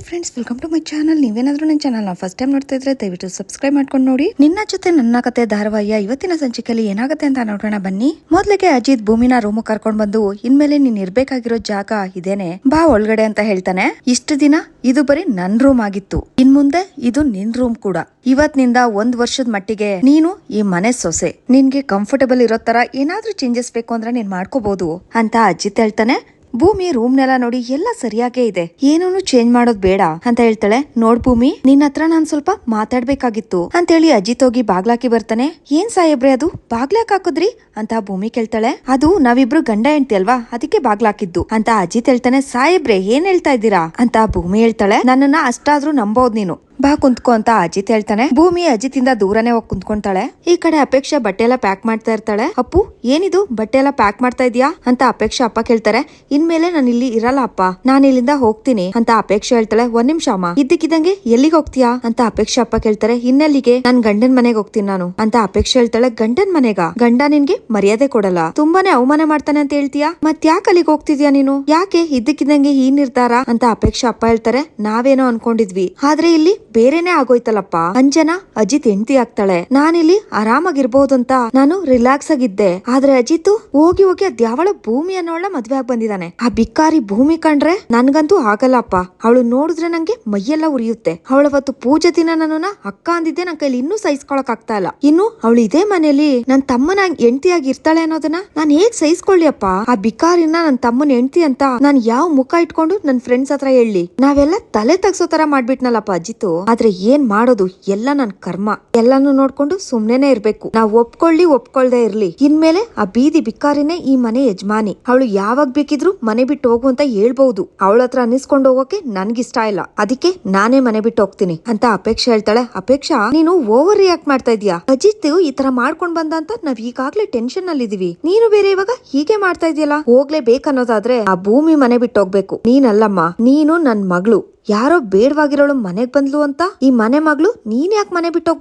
Hi friends welcome to my channel ನೀವೇನಾದ್ರೂ ನನ್ನ ಚಾನಲ್ನ ಫಸ್ಟ್ ಟೈಮ್ ನೋಡ್ತಾ ಇದ್ರೆ ದಯವಿಟ್ಟು ಸಬ್ಸ್ಕ್ರೈಬ್ ಮಾಡ್ಕೊಂಡು ನೋಡಿ. ನಿನ್ನ ಜೊತೆ ನನ್ನ ಕತೆ ಧಾರಾವಾಹಿಯ ಇವತ್ತಿನ ಸಂಚಿಕೆಯಲ್ಲಿ ಏನಾಗುತ್ತೆ ಅಂತ ನೋಡೋಣ ಬನ್ನಿ. ಮೊದ್ಲಿಗೆ ಅಜಿತ್ ಭೂಮಿನ ರೂಮ್ ಕರ್ಕೊಂಡ್ ಬಂದು, ಇನ್ಮೇಲೆ ನೀನ್ ಇರ್ಬೇಕಾಗಿರೋ ಜಾಗ ಇದೇನೆ. ಬಾ ಒಳಗಡೆ ಅಂತ ಹೇಳ್ತಾನೆ. ಇಷ್ಟು ದಿನ ಇದು ಬರೀ ನನ್ ರೂಮ್ ಆಗಿತ್ತು. ಇನ್ ಮುಂದೆ ಇದು ನಿನ್ ರೂಮ್ ಕೂಡ. ಇವತ್ತಿನಿಂದ ಒಂದ್ ವರ್ಷದ ಮಟ್ಟಿಗೆ ನೀನು ಈ ಮನೆ ಸೊಸೆ. ನಿನ್ಗೆ ಕಂಫರ್ಟಬಲ್ ಇರೋ ತರ ಏನಾದ್ರೂ ಚೇಂಜಸ್ ಬೇಕು ಅಂದ್ರೆ ನೀನ್ ಮಾಡ್ಕೋಬಹುದು ಅಂತ ಅಜಿತ್ ಹೇಳ್ತಾನೆ. ಭೂಮಿ ರೂಮ್ನೆಲ್ಲ ನೋಡಿ ಎಲ್ಲ ಸರಿಯಾಗೇ ಇದೆ. ಏನೂನು ಚೇಂಜ್ ಮಾಡೋದ್ ಬೇಡ. ಅಂತ ಹೇಳ್ತಾಳೆ. ನೋಡ್ ಭೂಮಿ, ನಿನ್ನ ಹತ್ರ ನಾನ್ ಸ್ವಲ್ಪ ಮಾತಾಡ್ಬೇಕಾಗಿತ್ತು. ಅಂತೇಳಿ ಅಜಿತ್ ಹೋಗಿ ಬಾಗ್ಲಾಕಿ ಬರ್ತಾನೆ. ಏನ್ ಸಾಹೇಬ್ರೆ ಅದು? ಬಾಗ್ಲಾಕ್ ಹಾಕುದ್ರಿ? ಅಂತ ಭೂಮಿ ಕೇಳ್ತಾಳೆ. ಅದು ನಾವಿಬ್ರು ಗಂಡ ಹೆಂಡ್ತಿ ಅಲ್ವಾ? ಅದಕ್ಕೆ ಬಾಗ್ಲಾಕಿದ್ದು. ಅಂತ ಅಜಿತ್ ಹೇಳ್ತಾನೆ, ಸಾಹೇಬ್ರೆ, ಏನ್ ಹೇಳ್ತಾ ಇದ್ದೀರಾ? ಅಂತ ಭೂಮಿ ಹೇಳ್ತಾಳೆ. ನನ್ನನ್ನ ಅಷ್ಟಾದ್ರೂ ನಂಬೋದ್ ನೀನು. ಬಾ ಕುಂತ್ಕೋ ಅಂತ ಅಜಿತ್ ಹೇಳ್ತಾನೆ. ಭೂಮಿ ಅಜಿತ್ ಇಂದ ದೂರನೇ ಹೋಗಿ ಕುಂತ್ಕೊಂತಾಳೆ ಈ ಕಡೆ ಅಪೇಕ್ಷೆ ಬಟ್ಟೆ ಎಲ್ಲ ಪ್ಯಾಕ್ ಮಾಡ್ತಾ ಇರ್ತಾಳೆ. ಅಪ್ಪು, ಏನಿದು? ಬಟ್ಟೆ ಎಲ್ಲ ಪ್ಯಾಕ್ ಮಾಡ್ತಾ ಇದೀಯಾ ಅಂತ ಅಪೇಕ್ಷೆ ಅಪ್ಪ ಕೇಳ್ತಾರೆ. ಇನ್ಮೇಲೆ ನಾನು ಇಲ್ಲಿ ಇರಲ್ಲ ಅಪ್ಪ. ನಾನು ಇಲ್ಲಿಂದ ಹೋಗ್ತೀನಿ ಅಂತ ಅಪೇಕ್ಷೆ ಹೇಳ್ತಾಳೆ. ಒಂದ್ ನಿಮಿಷ ಅಮ್ಮ. ಇದ್ದಕ್ಕಿದ್ದಂಗೆ ಎಲ್ಲಿಗೆ ಹೋಗ್ತೀಯಾ? ಅಂತ ಅಪೇಕ್ಷೆ ಅಪ್ಪ ಕೇಳ್ತಾರೆ. ಇನ್ನೆಲ್ಲಿಗೆ ನಾನ್ ಗಂಡನ್ ಮನೆಗೆ ಹೋಗ್ತೀನಿ ನಾನು ಅಂತ ಅಪೇಕ್ಷೆ ಹೇಳ್ತಾಳೆ. ಗಂಡನ್ ಮನೆಗ? ಗಂಡ ನಿನ್ಗೆ ಮರ್ಯಾದೆ ಕೊಡಲ್ಲ. ತುಂಬಾನೇ ಅವಮಾನ ಮಾಡ್ತಾನೆ ಅಂತ ಹೇಳ್ತೀಯಾ? ಮತ್ ಯಾಕೆ ಅಲ್ಲಿಗೆ ಹೋಗ್ತಿದ್ಯಾ ನೀನು? ಯಾಕೆ? ಇದ್ದಕ್ಕಿದ್ದಂಗೆ ಈ ನಿರ್ಧಾರ ಅಂತ ಅಪೇಕ್ಷೆ ಅಪ್ಪ ಹೇಳ್ತಾರೆ. ನಾವೇನೋ ಅನ್ಕೊಂಡಿದ್ವಿ. ಆದ್ರೆ ಇಲ್ಲಿ ಬೇರೆನೆ ಆಗೋಯ್ತಲ್ಲಪ್ಪ. ಅಂಜನಾ, ಅಜಿತ್ ಹೆಂಡತಿ ಆಗ್ತಾಳೆ. ನಾನಿಲ್ಲಿ ಆರಾಮಾಗಿರ್ಬೋದು ಅಂತ ನಾನು ರಿಲ್ಯಾಕ್ಸ್ ಆಗಿದ್ದೆ. ಆದ್ರೆ ಅಜಿತ್ ಹೋಗಿ ಹೋಗಿ ಅದ್ಯಾವಳ ಭೂಮಿ ಅನ್ನೋಳ ಮದ್ವೆ ಆಗಿ ಬಂದಿದ್ದಾನೆ ಆ ಬಿಕ್ಕಾರಿ ಭೂಮಿ ಕಂಡ್ರೆ ನನ್ಗಂತೂ ಆಗಲ್ಲಪ್ಪ. ಅವಳು ನೋಡಿದ್ರೆ ನಂಗೆ ಮೈಯೆಲ್ಲ ಉರಿಯುತ್ತೆ. ಅವಳವತ್ತು ಪೂಜೆ ದಿನ ನಾನು ಅಕ್ಕ ಅಂದಿದ್ದೆ ನನ್ ಕೈಲಿ ಇನ್ನೂ ಸಹಿಸ್ಕೊಳಕ್ ಆಗ್ತಾ ಇಲ್ಲ. ಇನ್ನು ಅವಳು ಇದೇ ಮನೇಲಿ ನನ್ ತಮ್ಮನ ಹೆಂಡತಿಯಾಗಿ ಇರ್ತಾಳೆ ಅನ್ನೋದನ್ನ ನಾನ್ ಹೇಗ್ ಸಹಿಸ್ಕೊಳ್ಳಿ ಅಪ್ಪ ಆ ಬಿಕಾರಿನ ನನ್ ತಮ್ಮನ ಹೆಂಡತಿ ಅಂತ ನಾನ್ ಯಾವ ಮುಖ ಇಟ್ಕೊಂಡು ನನ್ ಫ್ರೆಂಡ್ಸ್ ಹತ್ರ ಹೇಳಿ. ನಾವೆಲ್ಲ ತಲೆ ತಗ್ಸೋ ತರ ಮಾಡ್ಬಿಟ್ನಲ್ಲಪ್ಪ ಅಜಿತ್ತು. ಆದ್ರೆ ಏನ್ ಮಾಡೋದು? ಎಲ್ಲ ನನ್ ಕರ್ಮ. ಎಲ್ಲಾನು ನೋಡ್ಕೊಂಡು ಸುಮ್ನೆನೆ ಇರ್ಬೇಕು. ನಾವ್ ಒಪ್ಕೊಳ್ಳಿ, ಒಪ್ಕೊಳ್ದೆ ಇರ್ಲಿ. ಇನ್ಮೇಲೆ ಆ ಬೀದಿ ಬಿಕ್ಕಾರಿನೇ ಈ ಮನೆ ಯಜಮಾನಿ. ಅವಳು ಯಾವಾಗ ಬೇಕಿದ್ರು ಮನೆ ಬಿಟ್ಟು ಹೋಗು ಅಂತ ಹೇಳ್ಬಹುದು ಅವಳ ಹತ್ರ ಅನ್ನಿಸ್ಕೊಂಡು ಹೋಗೋಕೆ ನನ್ಗಿಷ್ಟ ಇಲ್ಲ. ಅದಕ್ಕೆ ನಾನೇ ಮನೆ ಬಿಟ್ಟು ಹೋಗ್ತೀನಿ ಅಂತ ಅಪೇಕ್ಷೆ ಹೇಳ್ತಾಳೆ. ಅಪೇಕ್ಷಾ, ನೀನು ಓವರ್ ರಿಯಾಕ್ಟ್ ಮಾಡ್ತಾ ಇದೀಯ ಅಜಿತ್ ಈ ತರ ಮಾಡ್ಕೊಂಡ್ ಬಂದ ಅಂತ ನಾವ್ ಈಗಾಗ್ಲೇ ಟೆನ್ಷನ್ ಅಲ್ಲಿ ಇದೀವಿ ನೀನು ಬೇರೆ ಇವಾಗ ಹೀಗೆ ಮಾಡ್ತಾ ಇದೆಯಲ್ಲ ಹೋಗ್ಲೇಬೇಕನ್ನೋದಾದ್ರೆ ಆ ಭೂಮಿ ಮನೆ ಬಿಟ್ಟು ಹೋಗ್ಬೇಕು. ನೀನಲ್ಲಮ್ಮ, ನೀನು ನನ್ ಮಗಳು. ಯಾರೋ ಬೇಡವಾಗಿರೋಳು ಮನೆಗ್ ಬಂದ್ಲು ಅಂತ? ಈ ಮನೆ ಮಗಳು ನೀನ್ ಯಾಕೆ ಮನೆ ಬಿಟ್ಟು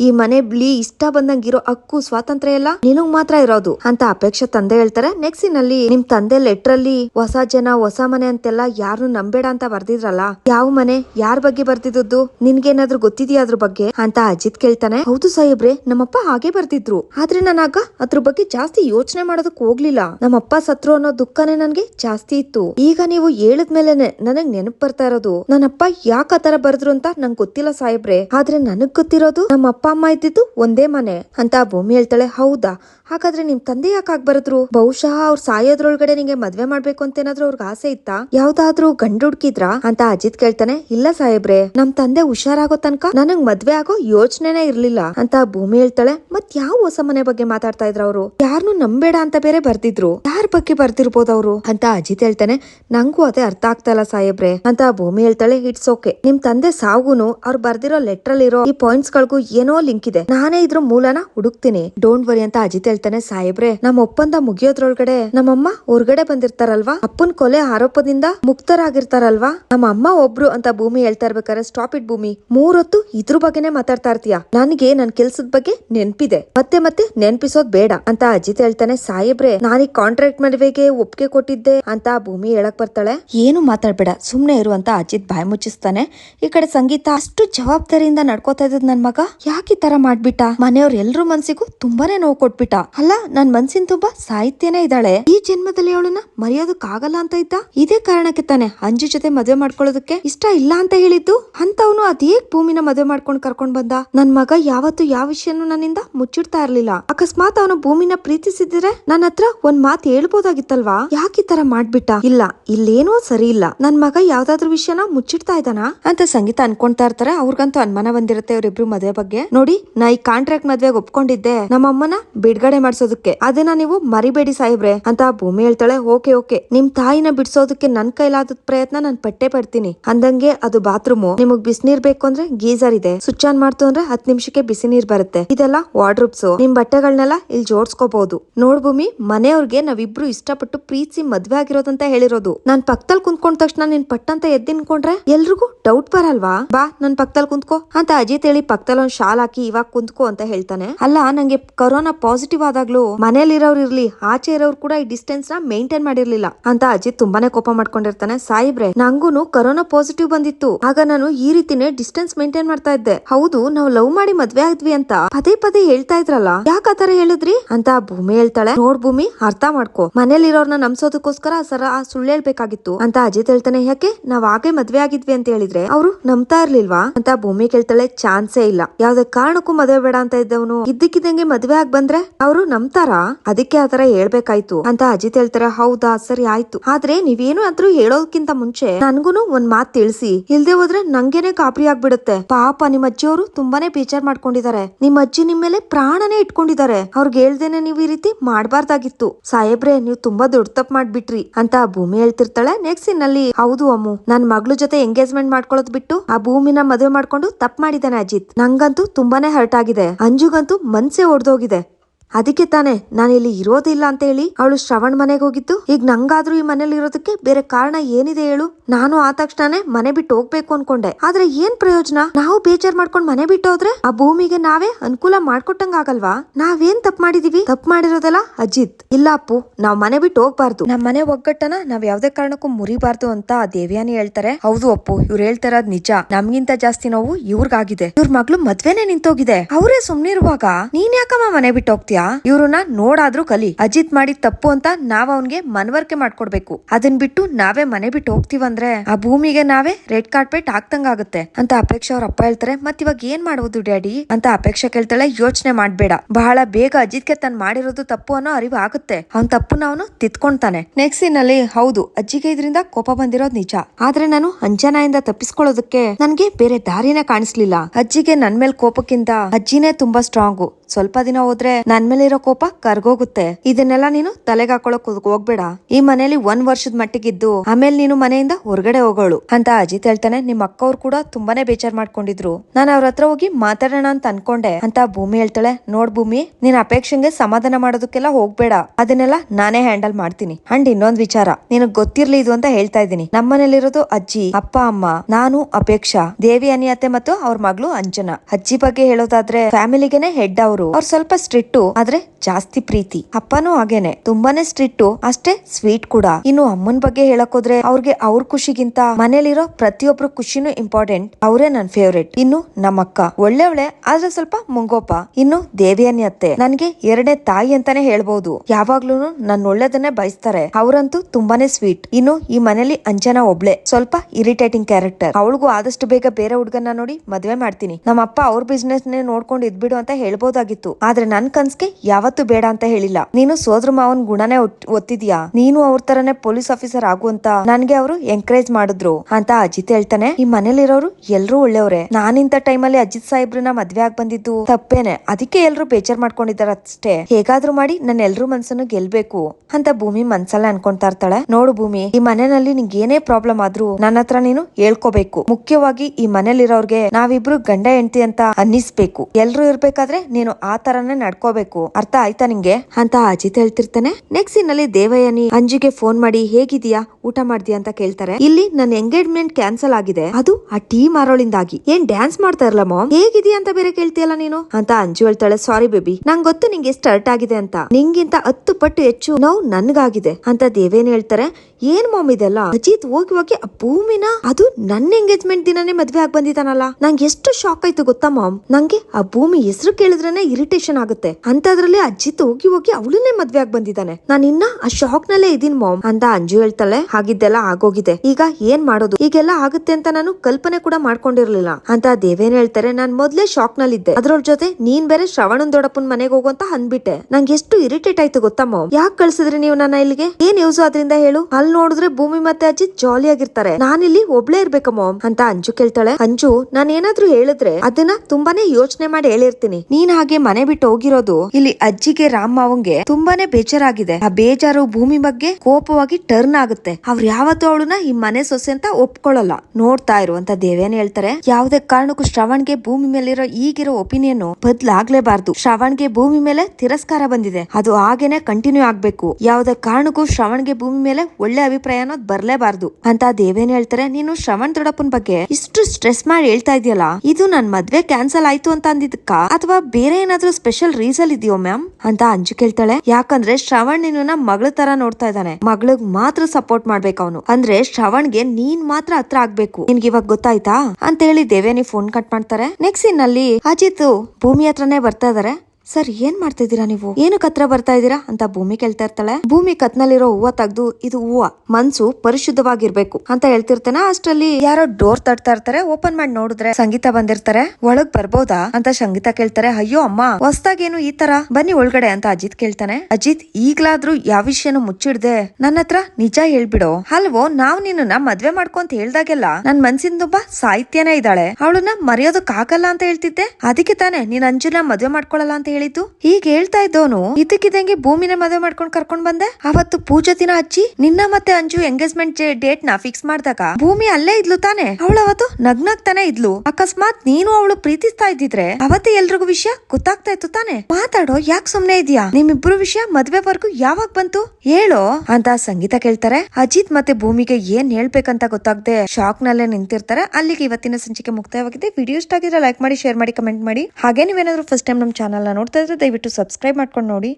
ಈ ಈ ಬಿಳಿ ಇಷ್ಟ ಬಂದಂಗಿರೋ ಹಕ್ಕು ಸ್ವಾತಂತ್ರ್ಯ ಎಲ್ಲ ನಿನಗ್ ಮಾತ್ರ ಇರೋದು ಅಂತ ಅಪೇಕ್ಷೆ ತಂದೆ ಹೇಳ್ತಾರೆ. ನೆಕ್ಸ್ಟ್ನಲ್ಲಿ ನಿಮ್ ತಂದೆ ಲೆಟರ್ ಅಲ್ಲಿ ಹೊಸ ಜನ, ಹೊಸ ಮನೆ ಅಂತೆಲ್ಲ ಯಾರು ನಂಬೇಡ ಅಂತ ಬರ್ದಿದ್ರಲ್ಲ? ಯಾವ ಮನೆ? ಯಾರ ಬಗ್ಗೆ ಬರ್ದಿದ್ದು ನಿನ್ಗೇನಾದ್ರೂ ಗೊತ್ತಿದ್ಯಾ ಅದ್ರ ಬಗ್ಗೆ? ಅಂತ ಅಜಿತ್ ಕೇಳ್ತಾನೆ. ಹೌದು ಸಾಹೇಬ್ರೆ, ನಮ್ಮಪ್ಪ ಹಾಗೆ ಬರ್ದಿದ್ರು. ಆದ್ರೆ ನಾನಾಗ ಅದ್ರ ಬಗ್ಗೆ ಜಾಸ್ತಿ ಯೋಚನೆ ಮಾಡೋದಕ್ ಹೋಗ್ಲಿಲ್ಲ. ನಮ್ಮಪ್ಪ ಸತ್ರು ಅನ್ನೋ ದುಃಖನೇ ನನ್ಗೆ ಜಾಸ್ತಿ ಇತ್ತು. ಈಗ ನೀವು ಹೇಳಿದ್ಮೇಲೆನೆ ನನಗ್ ನೆನಪು ಬರ್ತಾ ಇರೋದು. ನನ್ನಪ್ಪ ಯಾಕ ಆತರ ಬರ್ದ್ರು ಅಂತ ನಂಗೆ ಗೊತ್ತಿಲ್ಲ ಸಾಹೇಬ್ರೆ. ಆದ್ರೆ ನನಗ್ ಗೊತ್ತಿರೋದು ನಮ್ಮ ಅಪ್ಪ ಅಮ್ಮ ಇದ್ದಿದ್ದು ಒಂದೇ ಮನೆ. ಅಂತ ಭೂಮಿ ಹೇಳ್ತಾಳೆ, ಹೌದಾ? ಹಾಗಾದ್ರೆ ನಿಮ್ ತಂದೆ ಯಾಕೆ ಆಗ್ ಬರದ್ರು? ಬಹುಶಃ ಅವ್ರ ಸಾಯೋದ್ರೊಳಗಡೆ ನಿಂಗೆ ಮದ್ವೆ ಮಾಡ್ಬೇಕು ಅಂತ ಏನಾದ್ರು ಅವ್ರಿಗೆ ಆಸೆ ಇತ್ತಾ? ಯಾವ್ದಾದ್ರು ಗಂಡು ಹುಡ್ಕಿದ್ರಾ ಅಂತ ಅಜಿತ್ ಕೇಳ್ತಾನೆ, ಇಲ್ಲ ಸಾಹೇಬ್ರೆ. ನಮ್ ತಂದೆ ಹುಷಾರಾಗೋ ತನಕ ನನಗ್ ಮದ್ವೆ ಆಗೋ ಯೋಚನೆನೇ ಇರ್ಲಿಲ್ಲ. ಅಂತ ಭೂಮಿ ಹೇಳ್ತಾಳೆ, ಮತ್ ಯಾವ ಹೊಸ ಮನೆ ಬಗ್ಗೆ ಮಾತಾಡ್ತಾ ಇದ್ರ ಅವರು? ಯಾರನ್ನು ನಂಬೇಡ ಅಂತ ಬೇರೆ ಬರ್ದಿದ್ರು. ಯಾರ ಬಗ್ಗೆ ಬರ್ದಿರ್ಬೋದು ಅವರು? ಅಂತ ಅಜಿತ್ ಹೇಳ್ತಾನೆ, ನಂಗೂ ಅದೇ ಅರ್ಥ ಆಗ್ತಾ ಇಲ್ಲ ಸಾಹೇಬ್ರೆ. ಅಂತ ಭೂಮಿ ಭೂಮಿ ಹೇಳ್ತಾಳೆ ಇಟ್ಸ್ ಓಕೆ ನಿಮ್ ತಂದೆ ಸಾವುನು ಅವ್ರು ಬರ್ದಿರೋ ಲೆಟರ್ ಅಲ್ಲಿರೋ ಈ ಪಾಯಿಂಟ್ಸ್ ಗಳಿಗೂ ಏನೋ ಲಿಂಕ್ ಇದೆ. ನಾನೇ ಇದ್ರ ಮೂಲನ ಹುಡುಕ್ತೀನಿ. ಡೋಂಟ್ ವರಿ ಅಂತ ಅಜಿತ್ ಹೇಳ್ತಾನೆ, ಸಾಹೇಬ್ರೆ. ನಮ್ಮ ಒಪ್ಪಂದ ಮುಗಿಯೋದ್ರೊಳಗಡೆ ನಮ್ಮಮ್ಮ ಹೊರ್ಗಡೆ ಬಂದಿರ್ತಾರಲ್ವಾ? ಅಪ್ಪನ್ ಕೊಲೆ ಆರೋಪದಿಂದ ಮುಕ್ತರಾಗಿರ್ತಾರಲ್ವಾ? ನಮ್ಮ ಅಮ್ಮ ಒಬ್ರು ಅಂತ ಭೂಮಿ ಹೇಳ್ತಾ ಇರ್ಬೇಕಾದ್ರೆ ಸ್ಟಾಪ್ ಇಟ್ ಭೂಮಿ. ಮೂರೊತ್ತು ಇದ್ರ ಬಗ್ಗೆನೆ ಮಾತಾಡ್ತಾ ಇರ್ತೀಯ? ನನಗೆ ನನ್ ಕೆಲ್ಸದ ಬಗ್ಗೆ ನೆನ್ಪಿದೆ. ಮತ್ತೆ ಮತ್ತೆ ನೆನ್ಪಿಸೋದ್ ಬೇಡ ಅಂತ ಅಜಿತ್ ಹೇಳ್ತಾನೆ, ಸಾಹೇಬ್ರೆ. ನಾನೀಗ ಕಾಂಟ್ರಾಕ್ಟ್ ಮದುವೆಗೆ ಒಪ್ಪಿಗೆ ಕೊಟ್ಟಿದ್ದೆ ಅಂತ ಭೂಮಿ ಹೇಳಕ್ ಬರ್ತಾಳೆ. ಏನು ಮಾತಾಡ್ಬೇಡ, ಸುಮ್ನೆ ಇರುವಂತ ಅಜಿತ್ ಬಾಯ್ ಮುಚ್ಚಿಸ್ತಾನೆ ಈ ಕಡೆ ಸಂಗೀತ ಅಷ್ಟು ಜವಾಬ್ದಾರಿಯಿಂದ ನಡ್ಕೋತಾ ಇದ್ದದ್ ನನ್ ಮಗ. ಯಾಕೆ ತರ ಮಾಡ್ಬಿಟ್ಟ? ಮನೆಯವ್ರ ಎಲ್ರ ಮನ್ಸಿಗೂ ತುಂಬಾನೇ ನೋವು ಕೊಟ್ಬಿಟ್ಟ. ಅಲ್ಲ, ನನ್ ಮನ್ಸಿನ ತುಂಬಾ ಸಾಹಿತ್ಯನೇ ಇದ್ದಾಳೆ. ಈ ಜನ್ಮದಲ್ಲಿ ಅವಳನ್ನ ಮರೆಯೋದಕ್ಕಾಗಲ್ಲ ಅಂತ ಇದ್ದ? ಇದೇ ಕಾರಣಕ್ಕೆ ತಾನೆ ಅಂಜು ಜೊತೆ ಮದುವೆ ಮಾಡ್ಕೊಳ್ಳೋದಕ್ಕೆ ಇಷ್ಟ ಇಲ್ಲ ಅಂತ ಹೇಳಿದ್ದು? ಅಂತವನು ಅದೇ ಭೂಮಿನ ಮದುವೆ ಮಾಡ್ಕೊಂಡ್ ಕರ್ಕೊಂಡ್ ಬಂದ. ನನ್ ಮಗ ಯಾವತ್ತು ಯಾವ ವಿಷಯನು ನನ್ನಿಂದ ಮುಚ್ಚಿಡ್ತಾ ಇರ್ಲಿಲ್ಲ. ಅಕಸ್ಮಾತ್ ಅವನು ಭೂಮಿನ ಪ್ರೀತಿಸಿದ್ರೆ ನನ್ನ ಹತ್ರ ಒಂದ್ ಮಾತು ಹೇಳ್ಬೋದಾಗಿತ್ತಲ್ವಾ? ಯಾಕೆ ತರ ಮಾಡ್ಬಿಟ್ಟ? ಇಲ್ಲ, ಇಲ್ಲೇನೋ ಸರಿ ಇಲ್ಲ. ನನ್ ಮಗ ಯಾವ್ದಾದ್ರು ವಿಷಯನ ಮುಚ್ಚಿಡ್ತಾ ಇದ್ದಾನಾ? ಅಂತ ಸಂಗೀತ ಅನ್ಕೊಂತಾ ಇರ್ತಾರೆ. ಅವ್ರಿಗಂತೂ ಅನುಮಾನ ಬಂದಿರುತ್ತೆ ಅವ್ರಿಬ್ರು ಮದುವೆ ಬಗ್ಗೆ. ನೋಡಿ, ನಾ ಈ ಕಾಂಟ್ರಾಕ್ಟ್ ಮದ್ವೆಗೆ ಒಪ್ಕೊಂಡಿದ್ದೆ. ನಮ್ಮಮ್ಮನ ಬಿಡುಗಡೆ ಮಾಡ್ಸೋದಕ್ಕೆ. ಅದನ್ನ ನೀವು ಮರಿಬೇಡಿ ಸಾಹೇಬ್ರೆ, ಅಂತ ಭೂಮಿ ಹೇಳ್ತಾಳೆ. Okay okay. ನಿಮ್ ತಾಯಿನ ಬಿಡ್ಸೋದಕ್ಕೆ ನನ್ ಕೈಲಾದ ಪ್ರಯತ್ನ ನಾನ್ ಪಟ್ಟೆ ಪಡ್ತೀನಿ. ಅಂದಂಗೆ ಅದು ಬಾತ್ರೂಮ್. ನಿಮಗ್ ಬಿಸಿನೀರ್ ಬೇಕು ಅಂದ್ರೆ ಗೀಸರ್ ಇದೆ. ಸ್ವಿಚ್ ಆನ್ ಮಾಡ್ತು ಅಂದ್ರೆ ಹತ್ ನಿಮಿಷಕ್ಕೆ ಬಿಸಿ ನೀರ್ ಬರುತ್ತೆ. ಇದೆಲ್ಲ ವಾರ್ಡ್ರೂಪ್ಸ್ ನಿಮ್ ಬಟ್ಟೆಗಳನ್ನೆಲ್ಲ ಇಲ್ಲಿ ಜೋಡ್ಸ್ಕೋಬಹುದು ನೋಡ್ ಭೂಮಿ, ಮನೆಯವ್ರಿಗೆ ನಾವಿಬ್ರು ಇಷ್ಟಪಟ್ಟು ಪ್ರೀತಿಸಿ ಮದ್ವೆ ಆಗಿರೋದಂತ ಹೇಳಿರೋದು. ನಾನ್ ಪಕ್ಕದಲ್ಲಿ ಕುಂತ್ಕೊಂಡ ತಕ್ಷಣ ನೀನ್ ಪಟ್ಟಂತ ಎದ್ದಿನ್ಕೊಂಡ್ರೆ ಕುಂತ್ಕೊಂಡ್ರೆ ಎಲ್ರಿಗೂ ಡೌಟ್ ಬರಲ್ವಾ? ಬಾ, ನನ್ ಪಕ್ಕದಲ್ಲಿ ಕುಂತ್ಕೋ. ಅಂತ ಅಜಿತ್ ಹೇಳಿ ಪಕ್ಕದಲ್ಲಿ ಒಂದ್ ಶಾಲ್ ಹಾಕಿ ಇವಾಗ ಕುಂತ್ಕೋ ಅಂತ ಹೇಳ್ತಾನೆ. ಅಲ್ಲ, ನಂಗೆ ಕೊರೋನಾ ಪಾಸಿಟಿವ್ ಆದಾಗ್ಲೂ ಮನೇಲಿರೋರು ಇರ್ಲಿ, ಆಚೆ ಇರೋರು ಕೂಡ ಈ ಡಿಸ್ಟೆನ್ಸ್ನ ಮೇಂಟೈನ್ ಮಾಡಿರ್ಲಿಲ್ಲ ಅಂತ ಅಜಿತ್ ತುಂಬಾನೇ ಕೋಪ ಮಾಡ್ಕೊಂಡಿರ್ತಾನೆ. ಸಾಯಿಬ್ರೆ, ನಂಗೂನು ಕೊರೋನಾ ಪಾಸಿಟಿವ್ ಬಂದಿತ್ತು. ಆಗ ನಾನು ಈ ರೀತಿನೇ ಡಿಸ್ಟೆನ್ಸ್ ಮೇಂಟೈನ್ ಮಾಡ್ತಾ ಇದ್ದೆ. ಹೌದು, ನಾವು ಲವ್ ಮಾಡಿ ಮದ್ವೆ ಆದ್ವಿ ಅಂತ ಪದೇ ಪದೇ ಹೇಳ್ತಾ ಇದ್ರಲ್ಲ. ಯಾಕ ಆತರ ಹೇಳಿದ್ರಿ? ಅಂತ ಭೂಮಿ ಹೇಳ್ತಾಳೆ. ನೋಡ್ ಭೂಮಿ, ಅರ್ಥ ಮಾಡ್ಕೋ. ಮನೇಲಿರೋರ್ನ ನಮ್ಸೋದಕ್ಕೋಸ್ಕರ ಸರ ಆ ಸುಳ್ಳು ಹೇಳ್ಬೇಕಾಗಿತ್ತು ಅಂತ ಅಜಿತ್ ಹೇಳ್ತಾನೆ. ಯಾಕೆ? ನಾವ್ ಆಗೇ ಮದ್ವೆ ಆಗಿದ್ವಿ ಅಂತ ಹೇಳಿದ್ರೆ ಅವರು ನಂಬ್ತಾ ಇರ್ಲಿಲ್ವಾ? ಅಂತ ಭೂಮಿ ಕೇಳ್ತಾಳೆ, ಚಾನ್ಸೇ ಇಲ್ಲ. ಯಾವ್ದೇ ಕಾರಣಕ್ಕೂ ಮದ್ವೆ ಬೇಡ ಅಂತ ಇದ್ದವನು ಇದ್ದಕ್ಕಿದ್ದಂಗೆ ಮದ್ವೆ ಆಗ್ ಬಂದ್ರೆ ಅವರು ನಂಬ್ತಾರಾ? ಅದಕ್ಕೆ ಆತರ ಹೇಳ್ಬೇಕಾಯ್ತು ಅಂತ ಅಜಿತ್ ಹೇಳ್ತಾರ, ಹೌದಾ, ಸರಿ ಆಯ್ತು. ಆದ್ರೆ ನೀವೇನು ಆದ್ರೂ ಹೇಳೋದಕ್ಕಿಂತ ಮುಂಚೆ ನನ್ಗುನು ಒಂದ್ ಮಾತ್ ತಿಳಿಸಿ. ಇಲ್ದೆ ಹೋದ್ರೆ ನಂಗೇನೆ ಕಾಪ್ರಿ ಆಗ್ಬಿಡುತ್ತೆ. ಪಾಪ ನಿಮ್ ಅಜ್ಜಿಯವರು ತುಂಬಾನೇ ಬೇಜಾರ್ ಮಾಡ್ಕೊಂಡಿದ್ದಾರೆ ನಿಮ್ ಅಜ್ಜಿ ನಿಮ್ ಮೇಲೆ ಪ್ರಾಣನೇ ಇಟ್ಕೊಂಡಿದ್ದಾರೆ ಅವ್ರಿಗೆ ಹೇಳ್ದೇನೆ ನೀವು ಈ ರೀತಿ ಮಾಡ್ಬಾರ್ದಾಗಿತ್ತು. ಸಾಹೇಬ್ರೆ, ನೀವು ತುಂಬಾ ದೊಡ್ಡ ತಪ್ಪು ಮಾಡ್ಬಿಟ್ರಿ ಅಂತ ಭೂಮಿ ಹೇಳ್ತಿರ್ತಾಳೆ. ನೆಕ್ಸ್ಟ್ ಇನ್ನಲ್ಲಿ ಹೌದು ಅಮ್ಮು, ನನ್ ಮಗಳು ಎಂಗೇಜ್ಮೆಂಟ್ ಮಾಡ್ಕೊಳ್ಳೋದ್ ಬಿಟ್ಟು ಆ ಭೂಮಿನ ಮದುವೆ ಮಾಡ್ಕೊಂಡು ತಪ್ಪು ಮಾಡಿದ್ದಾನೆ ಅಜಿತ್. ನಂಗಂತೂ ತುಂಬಾನೇ ಹರ್ಟ್ ಆಗಿದೆ. ಅಂಜುಗಂತೂ ಮನ್ಸೇ ಒಡ್ದೋಗಿದೆ. ಅದಕ್ಕೆ ತಾನೆ ನಾನು ಇಲ್ಲಿ ಇರೋದಿಲ್ಲ ಅಂತ ಹೇಳಿ ಅವಳು ಶ್ರವಣ್ ಮನೆಗೆ ಹೋಗಿದ್ದು. ಈಗ ನಂಗಾದ್ರೂ ಈ ಮನೇಲಿ ಇರೋದಕ್ಕೆ ಬೇರೆ ಕಾರಣ ಏನಿದೆ ಹೇಳು. ನಾನು ಆ ತಕ್ಷಣನೇ ಮನೆ ಬಿಟ್ಟು ಹೋಗ್ಬೇಕು ಅನ್ಕೊಂಡೆ. ಆದ್ರೆ ಏನ್ ಪ್ರಯೋಜನ? ನಾವು ಬೇಜಾರ್ ಮಾಡ್ಕೊಂಡ್ ಮನೆ ಬಿಟ್ಟು ಹೋದ್ರೆ ಆ ಭೂಮಿಗೆ ನಾವೇ ಅನುಕೂಲ ಮಾಡ್ಕೊಟ್ಟಂಗ ಆಗಲ್ವಾ ನಾವೇನ್ ತಪ್ಪು ಮಾಡಿದೀವಿ? ತಪ್ಪು ಮಾಡಿರೋದಲ್ಲ ಅಜಿತ್. ಇಲ್ಲ ಅಪ್ಪು, ನಾವ್ ಮನೆ ಬಿಟ್ಟು ಹೋಗ್ಬಾರ್ದು. ನಮ್ಮ ಮನೆ ಒಗ್ಗಟ್ಟನ ನಾವ್ ಯಾವ್ದೇ ಕಾರಣಕ್ಕೂ ಮುರಿಬಾರ್ದು ಅಂತ ದೇವ್ಯಾನಿ ಹೇಳ್ತಾರೆ. ಹೌದು ಅಪ್ಪು, ಇವ್ರು ಹೇಳ್ತಾರದ್ ನಿಜ. ನಮ್ಗಿಂತ ಜಾಸ್ತಿ ನೋವು ಇವ್ರಿಗಾಗಿದೆ. ಇವ್ರ ಮಗಳು ಮದ್ವೆನೆ ನಿಂತೋಗಿದೆ. ಅವರೇ ಸುಮ್ನಿರುವಾಗ, ನೀನ್ ಯಾಕಮ್ಮ ಮನೆ ಬಿಟ್ಟು ಹೋಗ್ತೀಯಾ? ಇವ್ರನ್ನ ನೋಡಾದ್ರೂ ಕಲಿ. ಅಜಿತ್ ಮಾಡಿ ತಪ್ಪು ಅಂತ ನಾವ್ ಅವನ್ಗೆ ಮನವರಿಕೆ ಮಾಡ್ಕೊಡ್ಬೇಕು. ಅದನ್ ಬಿಟ್ಟು ನಾವೇ ಮನೆ ಬಿಟ್ಟು ಹೋಗ್ತಿವಂದ್ರೆ? ಆ ಭೂಮಿಗೆ ನಾವೇ ರೆಡ್ ಕಾರ್ಪೆಟ್ ಹಾಕ್ದಂಗಾಗುತ್ತೆ ಅಂತ ಅಪೇಕ್ಷೆ ಅವ್ರ ಅಪ್ಪ ಹೇಳ್ತಾರೆ. ಮತ್ ಇವಾಗ ಏನ್ ಮಾಡ್ಬೋದು ಡ್ಯಾಡಿ? ಅಂತ ಅಪೇಕ್ಷೆ ಕೇಳ್ತಾಳೆ. ಯೋಚನೆ ಮಾಡ್ಬೇಡ. ಬಹಳ ಬೇಗ ಅಜಿತ್ಗೆ ತನ್ ಮಾಡಿರೋದು ತಪ್ಪು ಅನ್ನೋ ಅರಿವು ಆಗುತ್ತೆ. ಅವ್ನ್ ತಪ್ಪನ್ನ ಅವನು ತಿತ್ಕೊಂತಾನೆ ನೆಕ್ಸ್ಟ್ ಸೀನಲ್ಲಿ ಹೌದು, ಅಜ್ಜಿಗೆ ಇದರಿಂದ ಕೋಪ ಬಂದಿರೋದ್ ನಿಜ. ಆದ್ರೆ ನಾನು ಅಂಜನಾಯಿಂದ ತಪ್ಪಿಸ್ಕೊಳ್ಳೋದಕ್ಕೆ ನನ್ಗೆ ಬೇರೆ ದಾರಿನೇ ಕಾಣಿಸ್ಲಿಲ್ಲ. ಅಜ್ಜಿಗೆ ನನ್ ಮೇಲ್ ಕೋಪಕ್ಕಿಂತ ಅಜ್ಜಿನೇ ತುಂಬಾ ಸ್ಟ್ರಾಂಗು ಸ್ವಲ್ಪ ದಿನ ಹೋದ್ರೆ ನನ್ ಮೇಲಿರೋ ಕೋಪ ಕರ್ಗೋಗುತ್ತೆ. ಇದನ್ನೆಲ್ಲ ನೀನು ತಲೆಗೆ ಹಾಕೊಳಕ್ ಹೋಗ್ಬೇಡ. ಈ ಮನೇಲಿ ಒಂದ್ ವರ್ಷದ ಮಟ್ಟಿಗಿದ್ದು ಆಮೇಲೆ ನೀನು ಮನೆಯಿಂದ ಹೊರಗಡೆ ಹೋಗೋಳು ಅಂತ ಅಜಿತ್ ಹೇಳ್ತಾನೆ. ನಿಮ್ ಅಕ್ಕವ್ರು ಕೂಡ ತುಂಬಾನೇ ಬೇಜಾರ್ ಮಾಡ್ಕೊಂಡಿದ್ರು. ನಾನು ಅವ್ರ ಹತ್ರ ಹೋಗಿ ಮಾತಾಡೋಣ ಅಂತ ಅನ್ಕೊಂಡೆ ಅಂತ ಭೂಮಿ ಹೇಳ್ತಾಳೆ. ನೋಡ್ ಭೂಮಿ, ನೀನ್ ಅಪೇಕ್ಷೆಗೆ ಸಮಾಧಾನ ಮಾಡೋದಕ್ಕೆಲ್ಲ ಹೋಗ್ಬೇಡ. ಅದನ್ನೆಲ್ಲ ನಾನೇ ಹ್ಯಾಂಡಲ್ ಮಾಡ್ತೀನಿ. ಅಂಡ್ ಇನ್ನೊಂದ್ ವಿಚಾರ, ನಿನಗ್ ಗೊತ್ತಿರ್ಲಿ ಇದು ಅಂತ ಹೇಳ್ತಾ ಇದ್ದೀನಿ. ನಮ್ಮನೇಲಿರೋದು ಅಜ್ಜಿ, ಅಪ್ಪ, ಅಮ್ಮ, ನಾನು, ಅಪೇಕ್ಷಾ, ದೇವಿ ಅನಿಯತೆ ಮತ್ತು ಅವ್ರ ಮಗಳು ಅಂಜನಾ. ಅಜ್ಜಿ ಬಗ್ಗೆ ಹೇಳೋದಾದ್ರೆ, ಫ್ಯಾಮಿಲಿಗೆನೆ ಹೆಡ್ ಅವರು. ಅವ್ರು ಸ್ವಲ್ಪ ಸ್ಟ್ರಿಕ್ಟು. ಆದ್ರೆ ಜಾಸ್ತಿ ಪ್ರೀತಿ. ಅಪ್ಪನೂ ಹಾಗೇನೆ. ತುಂಬಾನೇ ಸ್ಟ್ರಿಕ್ಟು, ಅಷ್ಟೇ ಸ್ವೀಟ್ ಕೂಡ. ಇನ್ನು ಅಮ್ಮನ ಬಗ್ಗೆ ಹೇಳಕ್ ಹೋದ್ರೆ ಅವ್ರಿಗೆ ಅವ್ರ ಖುಷಿಗಿಂತ ಮನೇಲಿರೋ ಪ್ರತಿಯೊಬ್ರು ಖುಷಿನೂ ಇಂಪಾರ್ಟೆಂಟ್. ಅವರೇ ನನ್ ಫೇವ್ರೇಟ್. ಇನ್ನು ನಮ್ಮಕ್ಕ. ಒಳ್ಳೆವಳೆ, ಆದ್ರೆ ಸ್ವಲ್ಪ ಮುಂಗೋಪ. ಇನ್ನು ದೇವಿಯನ್ನ ಅತ್ತೆ. ನನ್ಗೆ ಎರಡನೇ ತಾಯಿ ಅಂತಾನೆ ಹೇಳ್ಬಹುದು ಯಾವಾಗ್ಲೂ ನನ್ನ ಒಳ್ಳೇದನ್ನೇ ಬಯಸ್ತಾರೆ. ಅವರಂತೂ ತುಂಬಾನೇ ಸ್ವೀಟ್. ಇನ್ನು ಈ ಮನೇಲಿ ಅಂಜನಾ ಒಬ್ಳೆ. ಸ್ವಲ್ಪ ಇರಿಟೇಟಿಂಗ್ ಕ್ಯಾರೆಕ್ಟರ್. ಅವಳಿಗೂ ಆದಷ್ಟು ಬೇಗ ಬೇರೆ ಹುಡುಗನ್ನ ನೋಡಿ ಮದ್ವೆ ಮಾಡ್ತೀನಿ. ನಮ್ಮಪ್ಪ ಅವ್ರ ಬಿಸ್ನೆಸ್ ನೇ ನೋಡ್ಕೊಂಡು ಇದ್ಬಿಡು ಅಂತ ಹೇಳ್ಬೋದಾಗಿತ್ತು. ಆದ್ರೆ ನನ್ ಕನ್ಸ್ಗೆ ಯಾವತ್ತೂ ಬೇಡ ಅಂತ ಹೇಳಿಲ್ಲ. ನೀನು ಸೋದ್ರ ಮಾವನ್ ಗುಣನೇ ಒತ್- ಒತ್ತಿದ್ಯಾ? ನೀನು ಅವ್ರ ತರನೇ ಪೊಲೀಸ್ ಆಫೀಸರ್ ಆಗುವಂತ ನನ್ಗೆ ಅವರು ಎಂಕರೇಜ್ ಮಾಡಿದ್ರು. ಅಂತ ಅಜಿತ್ ಹೇಳ್ತಾನೆ. ಈ ಮನೇಲಿರೋರು ಎಲ್ರೂ ಒಳ್ಳೆಯವ್ರೆ. ನಾನಿಂತ ಟೈಮಲ್ಲಿ ಅಜಿತ್ ಸಾಹೇಬ್ರನ್ನ ಮದ್ವೆ ಆಗ್ ಬಂದಿದ್ದು ತಪ್ಪೇನೆ. ಅದಕ್ಕೆ ಎಲ್ರು ಬೇಜಾರ್ ಮಾಡ್ಕೊಂಡಿದಾರ ಅಷ್ಟೇ. ಹೇಗಾದ್ರೂ ಮಾಡಿ ನನ್ನ ಎಲ್ರು ಮನ್ಸನ್ನು ಗೆಲ್ಬೇಕು ಅಂತ ಭೂಮಿ ಮನ್ಸಲ್ಲ ಅನ್ಕೊಂತಾ ಇರ್ತಾಳೆ. ನೋಡು ಭೂಮಿ, ಈ ಮನೆಯಲ್ಲಿ ನಿಂಗೆ ಏನೇ ಪ್ರಾಬ್ಲಮ್ ಆದ್ರೂ ನನ್ನ ಹತ್ರ ನೀನು ಹೇಳ್ಕೋಬೇಕು. ಮುಖ್ಯವಾಗಿ ಈ ಮನೇಲಿರೋರ್ಗೆ ನಾವಿಬ್ರು ಗಂಡ ಹೆಂಡತಿ ಅಂತ ಅನ್ನಿಸ್ಬೇಕು. ಎಲ್ರು ಇರ್ಬೇಕಾದ್ರೆ ನೀನು ಆ ತರನೇ ನಡ್ಕೋಬೇಕು. ಅರ್ಥ ಆಯ್ತಾ ನಿಂಗೆ? ಅಂತ ಅಜಿತ್ ಹೇಳ್ತಿರ್ತಾನೆ. ನೆಕ್ಸ್ಟ್ ಇನ್ನಲ್ಲಿ ದೇವಯ್ಯನಿ ಅಂಜಿಗೆ ಫೋನ್ ಮಾಡಿ ಹೇಗಿದ್ಯಾ ಊಟ ಮಾಡ್ದಿಯಾ ಅಂತ ಕೇಳ್ತಾರೆ. ಇಲ್ಲಿ ನನ್ನ ಎಂಗೇಜ್ಮೆಂಟ್ ಕ್ಯಾನ್ಸಲ್ ಆಗಿದೆ. ಅದು ಆ ಟೀ ಮಾರೋಳಿಂದಾಗಿ ಏನ್ ಡ್ಯಾನ್ಸ್ ಮಾಡ್ತಾ ಇರಲ್ಲ ಮಾಮ್ ಹೇಗಿದ್ಯಾ ಅಂತ ಬೇರೆ ಕೇಳ್ತಿಯಲ್ಲ ನೀನು? ಅಂತ ಅಂಜು ಹೇಳ್ತಾಳೆ ಸಾರಿ ಬೇಬಿ ನಂಗ್ ಗೊತ್ತು ನಿಂಗೆ ಎಷ್ಟು ಹರ್ಟ್ ಆಗಿದೆ ಅಂತ. ನಿಂಗಿಂತ ಹತ್ತು ಪಟ್ಟು ಹೆಚ್ಚು ನೋವು ನನ್ಗಾಗಿದೆ. ಅಂತ ದೇವೇನ್ ಹೇಳ್ತಾರೆ, ಏನ್ ಮಾಮ್ ಇದೆಲ್ಲ? ಅಜಿತ್ ಹೋಗಿ ಹೋಗಿ ಆ ಭೂಮಿನ? ಅದು ನನ್ನ ಎಂಗೇಜ್ಮೆಂಟ್ ದಿನನೇ ಮದ್ವೆ ಆಗಿ ಬಂದಿದ್ದಾನಲ್ಲ. ನಂಗೆ ಎಷ್ಟು ಶಾಕ್ ಆಯ್ತು ಗೊತ್ತಾ ಮಾಮ್ ನಂಗೆ ಆ ಭೂಮಿ ಹೆಸರು ಕೇಳಿದ್ರೇನೆ ಇರಿಟೇಷನ್ ಆಗುತ್ತೆ. ಅಂತದ್ರಲ್ಲಿ ಅಜ್ಜಿ ತೋಗಿ ಹೋಗಿ ಅವಳನ್ನೇ ಮದ್ವೆ ಆಗಿ ಬಂದಿದ್ದಾನೆ. ನಾನು ಇನ್ನ ಆ ಶಾಕ್ ನಲ್ಲೇ ಇದೀನಿ ಮಾಮ್ ಅಂತ ಅಂಜು ಹೇಳ್ತಾಳೆ. ಹಾಗಿದ್ದೆಲ್ಲ ಆಗೋಗಿದೆ. ಈಗ ಏನ್ ಮಾಡೋದು? ಈಗೆಲ್ಲ ಆಗುತ್ತೆ ಅಂತ ನಾನು ಕಲ್ಪನೆ ಕೂಡ ಮಾಡ್ಕೊಂಡಿರ್ಲಿಲ್ಲ. ಅಂತ ದೇವೇನ್ ಹೇಳ್ತಾರೆ, ನಾನ್ ಮೊದ್ಲೇ ಶಾಕ್ ನಲ್ಲಿದ್ದೆ ಅದ್ರೊಳ ಜೊತೆ ನೀನ್ ಬೇರೆ ಶ್ರವಣನ್ ದೊಡ್ಡಪ್ಪನ್ ಮನೆಗೆ ಹೋಗುವಂತ ಅಂದ್ಬಿಟ್ಟೆ. ನಂಗೆ ಎಷ್ಟು ಇರಿಟೇಟ್ ಆಯ್ತು ಗೊತ್ತಾ ಮಾಮ್? ಯಾಕೆ ಕಳ್ಸಿದ್ರಿ ನೀವು ನನ್ನ ಇಲ್ಲಿಗೆ? ಏನ್ ಯೂಸ್ ಅದರಿಂದ ಹೇಳು? ಅಲ್ಲಿ ನೋಡಿದ್ರೆ ಭೂಮಿ ಮತ್ತೆ ಅಜ್ಜಿ ಜಾಲಿ ಆಗಿರ್ತಾರೆ. ಇಲ್ಲಿ ಒಬ್ಳೇ ಇರ್ಬೇಕ ಮಾಮ್, ಅಂತ ಅಂಜು ಕೇಳ್ತಾಳೆ. ಅಂಜು, ನಾನು ಏನಾದ್ರೂ ಹೇಳಿದ್ರೆ ಅದನ್ನ ತುಂಬಾನೇ ಯೋಚನೆ ಮಾಡಿ ಹೇಳಿರ್ತೀನಿ. ನೀನ್ ಹಾಗೆ ಮನೆ ಬಿಟ್ಟು ಹೋಗಿರೋದು ಇಲ್ಲಿ ಅಜ್ಜಿಗೆ ರಾಮ್ ಮಾವಂಗೆ ತುಂಬಾನೇ ಬೇಜಾರಾಗಿದೆ. ಆ ಬೇಜಾರು ಭೂಮಿ ಬಗ್ಗೆ ಕೋಪವಾಗಿ ಟರ್ನ್ ಆಗುತ್ತೆ. ಅವ್ರ ಯಾವತ್ತೂ ಅವಳನ್ನ ಈ ಮನೆ ಸೊಸೆ ಅಂತ ಒಪ್ಕೊಳ್ಳಲ್ಲ. ನೋಡ್ತಾ ಇರುವಂತ ದೇವೇನ್ ಹೇಳ್ತಾರೆ, ಯಾವ್ದೇ ಕಾರಣಕ್ಕೂ ಶ್ರವಣ್ಗೆ ಭೂಮಿ ಮೇಲಿರೋ ಈಗಿರೋ ಒಪಿನಿಯನ್ ಬದ್ಲಾಗ್ಲೇಬಾರ್ದು. ಶ್ರವಣ್ಗೆ ಭೂಮಿ ಮೇಲೆ ತಿರಸ್ಕಾರ ಬಂದಿದೆ. ಅದು ಹಾಗೇನೆ ಕಂಟಿನ್ಯೂ ಆಗ್ಬೇಕು. ಯಾವುದೇ ಕಾರಣಕ್ಕೂ ಶ್ರವಣ್ಗೆ ಭೂಮಿ ಮೇಲೆ ಒಳ್ಳೆ ಅಭಿಪ್ರಾಯ ಅನ್ನೋದು ಬರ್ಲೇಬಾರ್ದು. ಅಂತ ದೇವೇನ್ ಹೇಳ್ತಾರೆ, ನೀನು ಶ್ರವಣ್ ದೊಡ್ಡಪ್ಪನ ಬಗ್ಗೆ ಇಷ್ಟು ಸ್ಟ್ರೆಸ್ ಮಾಡಿ ಹೇಳ್ತಾ ಇದೆಯಲ್ಲ, ಇದು ನನ್ ಮದ್ವೆ ಕ್ಯಾನ್ಸಲ್ ಆಯ್ತು ಅಂತ ಅಂದಿದ್ದಕ್ಕ? ಅಥವಾ ಬೇರೆ ಏನಾದ್ರೂ ಸ್ಪೆಷಲ್ ರೀಸನ್ ಇದೆಯೋ ಮ್ಯಾಮ್? ಅಂತ ಅಂಜು ಕೇಳ್ತಾಳೆ. ಯಾಕಂದ್ರೆ ಶ್ರವಣ್ ನಿನ್ನ ಮಗಳ ತರ ನೋಡ್ತಾ ಇದ್ದಾನೆ. ಮಗಳಗ್ ಮಾತ್ರ ಸಪೋರ್ಟ್ ಮಾಡ್ಬೇಕು ಅವನು. ಅಂದ್ರೆ ಶ್ರವಣ್ಗೆ ನೀನ್ ಮಾತ್ರ ಹತ್ರ ಆಗ್ಬೇಕು. ನಿನ್ಗೆ ಇವಾಗ ಗೊತ್ತಾಯ್ತಾ? ಅಂತ ಹೇಳಿ ದೇವೇನಿ ಫೋನ್ ಕಟ್ ಮಾಡ್ತಾರೆ. ನೆಕ್ಸ್ಟ್ ಇನ್ನಲ್ಲಿ ಅಜಿತ್ ಭೂಮಿ ಹತ್ರನೇ ಬರ್ತಾ ಇದಾರೆ. ಸರ್, ಏನ್ ಮಾಡ್ತಾ ನೀವು? ಏನಕ್ಕೆ ಹತ್ರ ಬರ್ತಾ ಇದ್ದೀರಾ? ಅಂತ ಭೂಮಿ ಕೇಳ್ತಾ ಇರ್ತಾಳೆ. ಭೂಮಿ ಕತ್ನಲ್ಲಿರೋ ಹೂವ ತೆಗ್ದು, ಇದು ಹೂವ, ಮನ್ಸು ಪರಿಶುದ್ಧವಾಗಿರ್ಬೇಕು ಅಂತ ಹೇಳ್ತಿರ್ತಾನೆ. ಅಷ್ಟರಲ್ಲಿ ಯಾರೋ ಡೋರ್ ತಡ್ತಾ ಇರ್ತಾರೆ, ಓಪನ್ ಮಾಡಿ ನೋಡಿದ್ರೆ ಸಂಗೀತ ಬಂದಿರ್ತಾರೆ. ಒಳಗ್ ಬರ್ಬೋದಾ? ಅಂತ ಸಂಗೀತ ಕೇಳ್ತಾರೆ. ಅಯ್ಯೋ, ಅಮ್ಮ ಹೊಸ್ದಾಗೇನು ಈ ತರ? ಬನ್ನಿ ಒಳಗಡೆ, ಅಂತ ಅಜಿತ್ ಕೇಳ್ತಾನೆ. ಅಜಿತ್, ಈಗ್ಲಾದ್ರೂ ಯಾವ ವಿಷಯನೂ ಮುಚ್ಚಿಡ್ದೆ. ನನ್ನ ಹತ್ರ ನಿಜ ಹೇಳ್ಬಿಡೋ. ಅಲ್ವೋ, ನಾವ್ ನಿನ್ನ ಮದ್ವೆ ಮಾಡ್ಕೊಂತ ಹೇಳ್ದಾಗೆಲ್ಲ ನನ್ ಮನ್ಸಿನ ತುಂಬಾ ಸಾಹಿತ್ಯನೇ ಇದ್ದಾಳೆ. ಅವಳನ್ನ ಮರೆಯೋದಕ್ ಆಗಲ್ಲ ಅಂತ ಹೇಳ್ತಿದ್ದೆ. ಅದಕ್ಕೆ ತಾನೆ ನೀನ್ ಅಂಜುನ ಮದ್ವೆ ಮಾಡ್ಕೊಳಲ್ಲ ಅಂತ ಹೇಳಿದ್ದು? ಈಗ ಹೇಳ್ತಾ ಇದ್ದವನು ಇದಕ್ಕಿದಂಗೆ ಭೂಮಿನ ಮದುವೆ ಮಾಡ್ಕೊಂಡ್ ಕರ್ಕೊಂಡ್ ಬಂದೆ. ಅವತ್ತು ಪೂಜಾ ದಿನ ಹಚ್ಚಿ ನಿನ್ನ ಮತ್ತೆ ಅಂಜು ಎಂಗೇಜ್ಮೆಂಟ್ ಡೇಟ್ನ ಫಿಕ್ಸ್ ಮಾಡ್ದಾಗ ಭೂಮಿ ಅಲ್ಲೇ ಇದ್ಲು ತಾನೆ. ಅವಳು ಅವತ್ತು ನಗ್ನಾಗ್ತಾನೆ ಇದ್ಲು. ಅಕಸ್ಮಾತ್ ನೀನು ಅವಳು ಪ್ರೀತಿಸ್ತಾ ಇದ್ದಿದ್ರೆ ಅವತ್ತೇ ಎಲ್ರಿಗೂ ವಿಷಯ ಗೊತ್ತಾಗ್ತಾ ಇತ್ತು ತಾನೆ. ಮಾತಾಡೋ ಯಾಕೆ ಸುಮ್ನೆ ಇದೆಯಾ ನಿಮ್ಮಿಬ್ರು ವಿಷಯ ಮದ್ವೆವರೆಗೂ ಯಾವಾಗ ಬಂತು? ಹೇಳೋ? ಅಂತ ಸಂಗೀತ ಕೇಳ್ತಾರೆ. ಅಜಿತ್ ಮತ್ತೆ ಭೂಮಿಗೆ ಏನ್ ಹೇಳ್ಬೇಕಂತ ಗೊತ್ತಾಗದೆ ಶಾಕ್ ನಲ್ಲೇ ನಿಂತಿರ್ತಾರೆ. ಅಲ್ಲಿಗೆ ಇವತ್ತಿನ ಸಂಚಿಕೆ ಮುಕ್ತಾಯವಾಗಿದೆ. ವಿಡಿಯೋ ಇಷ್ಟ ಆಗಿದ್ರೆ ಲೈಕ್ ಮಾಡಿ ಶೇರ್ ಮಾಡಿ ಕಮೆಂಟ್ ಮಾಡಿ. ಹಾಗೆ ನೀವೇನಾದ್ರೂ ಫಸ್ಟ್ ಟೈಮ್ ನಮ್ಮ ಚಾನಲ್ ನೋಡ್ತಾ ಇದ್ರೆ ದಯವಿಟ್ಟು ಸಬ್ಸ್ಕ್ರೈಬ್ ಮಾಡ್ಕೊಂಡು ನೋಡಿ.